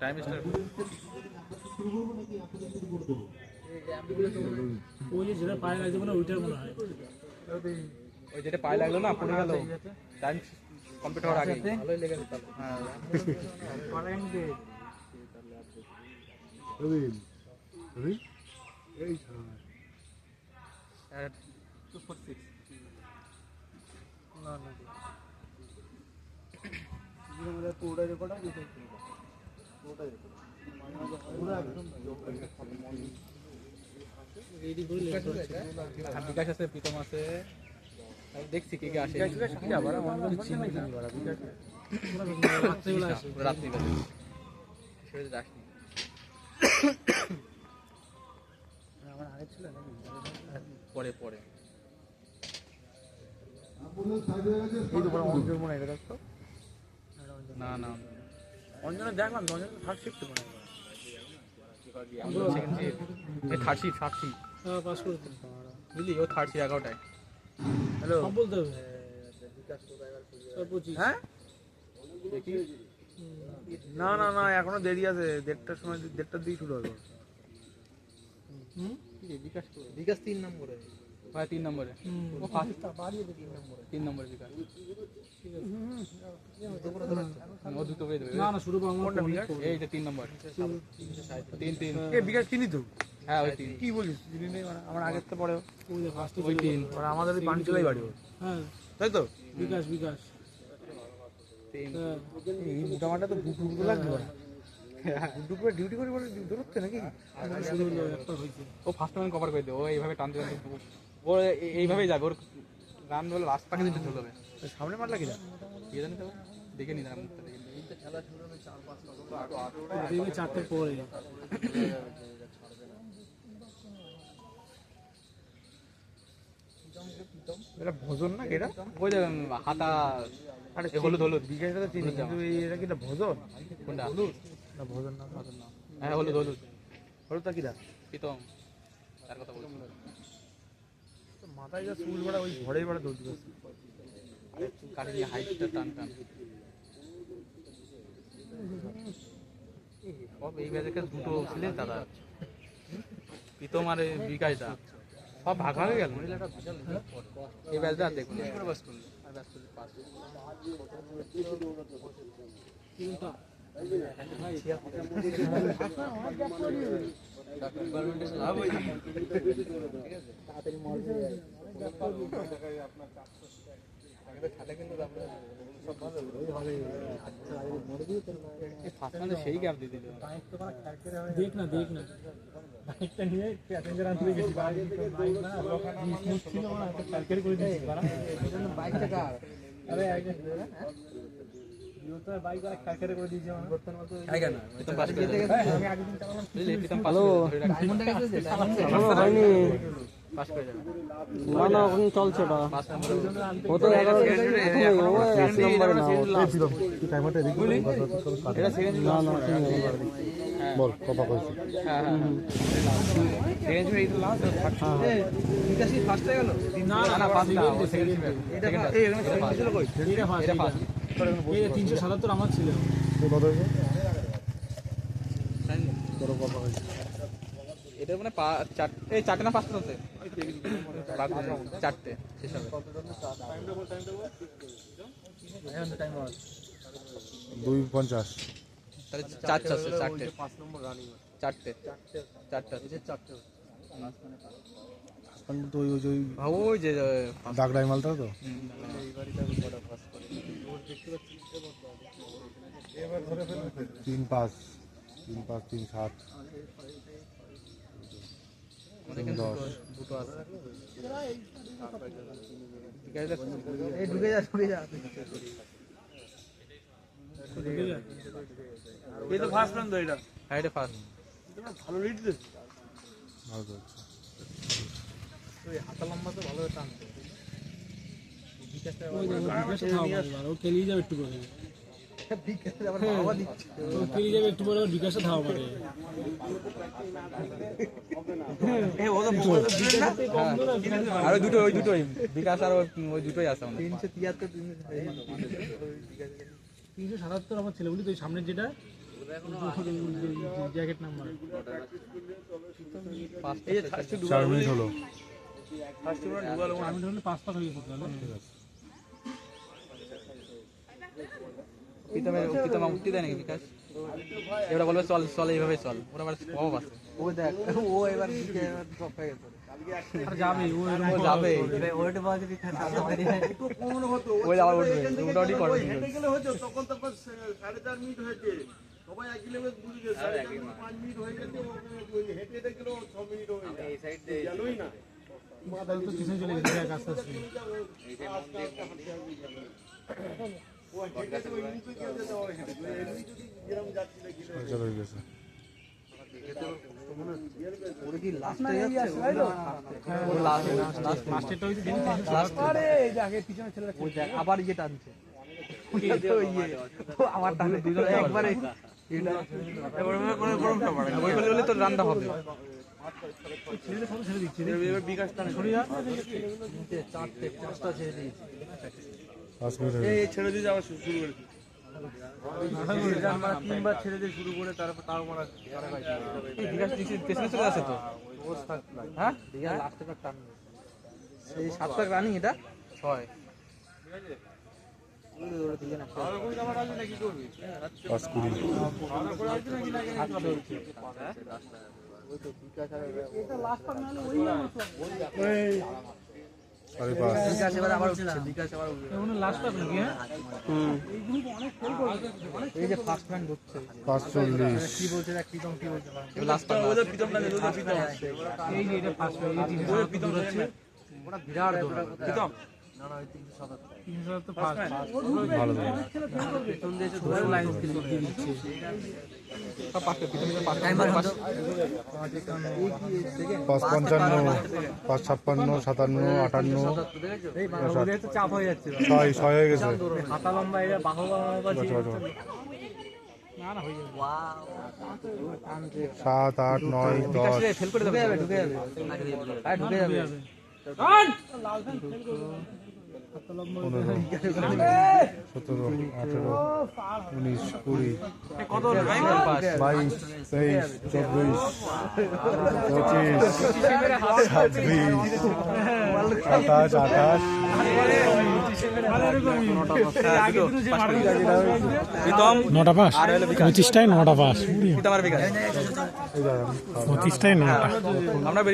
Time star ওই যেটা পায়ে লাগছে মানে ওইটার মনে হয় ওই যেটা পায়ে লাগল না পড়ে গেল টাইম কমপ্লিট হওয়ার আগে ভালোই লেগেছে তাহলে হ্যাঁ রবিন রবি এই ছাড় টু ফোর সিক্স বিকাশ আছে প্রীতম আছে। দেখছি কে কে আসে। রাত্রিবেলা সেটা যাসনি পরে পরে। না না। অঞ্জনে দেখলাম অঞ্জন থার্ড শিফট মনে হয়। সেকেন্ড শিফট এই থার্ড শিফট থার্ড শিফট হ্যাঁ পাস করে বুঝলি? ও থার্ড শিফট এগারোটায়। হ্যালো বলতে হবে। হ্যাঁ? দেখি। না না না এখনও দেরি আছে। দেড়টার সময় দেড়টার দিকে শুরু হবে। হুম? বিকাশ করে বিকাশ তিন নম্বরে। ভাই তিন নম্বরে। ও ফার্স্ট তিন নম্বরে বিকাশ। ও দুটো করে দেবে না না শুরু এই যে তিন নম্বর। তিন তিন। এ বিকাশ চিনি তো? হ্যাঁ ওই তিন। কি বলিস? চিনি নেই মানে আমার আগের তো পরে ওই যে ফার্স্টে ওই তিন। আমাদের বাড়ি হ্যাঁ। তাই তো? বিকাশ বিকাশ। হ্যাঁ। এই মোটামাটা তো লাগবে ডিউটি করে করে দৌড়চ্ছে নাকি? ও ফার্স্ট টাইম কভার করে দেবে ও এইভাবে টানতে টানতে ও এই- এইভাবেই যাবে ওর গান বলে লাস্ট পাকে দিতে সামনে মারলা কিনা কি জানি তো দেখে নি তার মুখটা দেখে নি। পরে এটা ভজন না এটা ওই যে হাতা আরে হলুদ হলুদ বিকাশটা তো চিনি কিন্তু এটা কি ভজন কোনটা না ভজন না হ্যাঁ হলুদ হলুদ হলুদটা কিরা প্রীতম তার কথা বলছি তো মাথায় যা চুল বাড়া ওই ঘরেই বাড়া দৌড় দিবে কাটি নিয়ে হাইটটা টান টান। সব এই ব্যাচে দুটো ছিলেন দাদা। প্রীতম আর এই বিকাশদা সব ভাগ ভাগ হয়ে গেল। এই ব্যাচটা আর দেখুন। ব্যাচ মানে সেই গ্যাপ দিয়ে দিল দেখ না দেখ না বাইকটা নিয়ে প্যাসেঞ্জার আনতে গেছি বাইক না ছিল না একটা ক্যালকুলেট করে দিয়েছি বাইকটা আরে একজন। হয়নি করে যাবে না না চলছে ওটা। ও তো না ও। এটা সেকেন্ড না বল হ্যাঁ হ্যাঁ হয়ে। তিনশো সাতাত্তর আমার ছিল। কত হয়েছে। এটা মানে চার- এই চারটে না পাঁচটা হচ্ছে চারটে শেষ হবে। দুই পঞ্চাশ। তাহলে চারটে আছে চারটে। চারটে চারটে আছে তো ওই ওই ওই যে দাগ ডাইমালটা তো? তিন পাঁচ তিন পাঁচ তিন সাত। ভালো লিড দিচ্ছে ভালো হাতা লম্বা তো ভালো ও খেলিয়ে যাবে একটু করে আবার বাবা দিচ্ছে পেরিয়ে যাবে একটু পরে বিকাশে ধাওয়া মারে আর দুটো ওই দুটোই। বিকাশ আর ওই দুটোই আছে তিনশো তিয়াত্তর তিনশো সাতাত্তর আমার ছেলেগুলি তো সামনের যেটা জ্যাকেট নাম্বার চার মিনিট হলো। হয়ে গেছে প্রীতমের প্রীতম উঠতে দেয় নাকি বিকাশ। এবার বলবে চল চল এইভাবে চল। ওরা আবার স্বভাব আছে। ও দেখ ও এবার যাবে ও যাবে। ওইটা বাজে বিখ্যাত ওই আবার উঠবে মোটামুটি করবে হতো তখন তখন সাড়ে চার মিনিট হয়েছে। সবাই এক কিলোমিটার বুঝে গেছে। সাড়ে পাঁচ মিনিট হয়ে গেছে হেঁটে হেঁটে গেলেও ছ মিনিট হয়ে যায়। গেলই না। তাহলে তো পিছনে চলে গেছে আস্তে আস্তে। এই যে আবার ইয়ে টানছে একবারে রান্না হবে বিকাশ চারটে পাঁচটা ছেড়ে এই ছেড়ে দিয়ে যাওয়া শুরু করে তিনবার ছেড়ে দিয়ে শুরু করে তারপর তাও মারা পেছনে চলে আসে তো? হ্যাঁ? লাস্টে পাক সেই সাত পাক রানিং এটা? ছয়। কুড়ি। সাড়ে পাঁচ। বিকাশ এবার আবার উঠছে। বিকাশ আবার উঠবে। এখন লাস্ট পাক নাকি হ্যাঁ? হুম। এই যে ফার্স্ট ম্যান ঢুকছে পাঁচ চল্লিশ কি বলছে দেখ প্রীতম কি বলছে? লাস্ট ওদের প্রীতম টানে ওদের প্রীতম। এই যে এটা ফার্স্ট পাক এই তিনশো সাতাত্তর দূর হচ্ছে। ওরা বিরাট দৌড় প্রীতম? পাঁচ পঞ্চান্ন পাঁচ ছাপ্পান্ন সাতান্ন আটান্ন। চাপ হয়ে যাচ্ছে। ছয় ছয় হয়ে গেছে। হাতা লম্বা হয়ে সাত আট নয় দশ। ঢুকে যাবে ঢুকে যাবে। আরে ঢুকে যাবে। সতেরো আঠেরো উনিশ কুড়ি বাইশ তেইশ চব্বিশ পঁচিশ ছাব্বিশ সাতাশ আঠাশ নটা পাস পঁচিশটায় নটা পাস পঁচিশটায় নটা। আমরা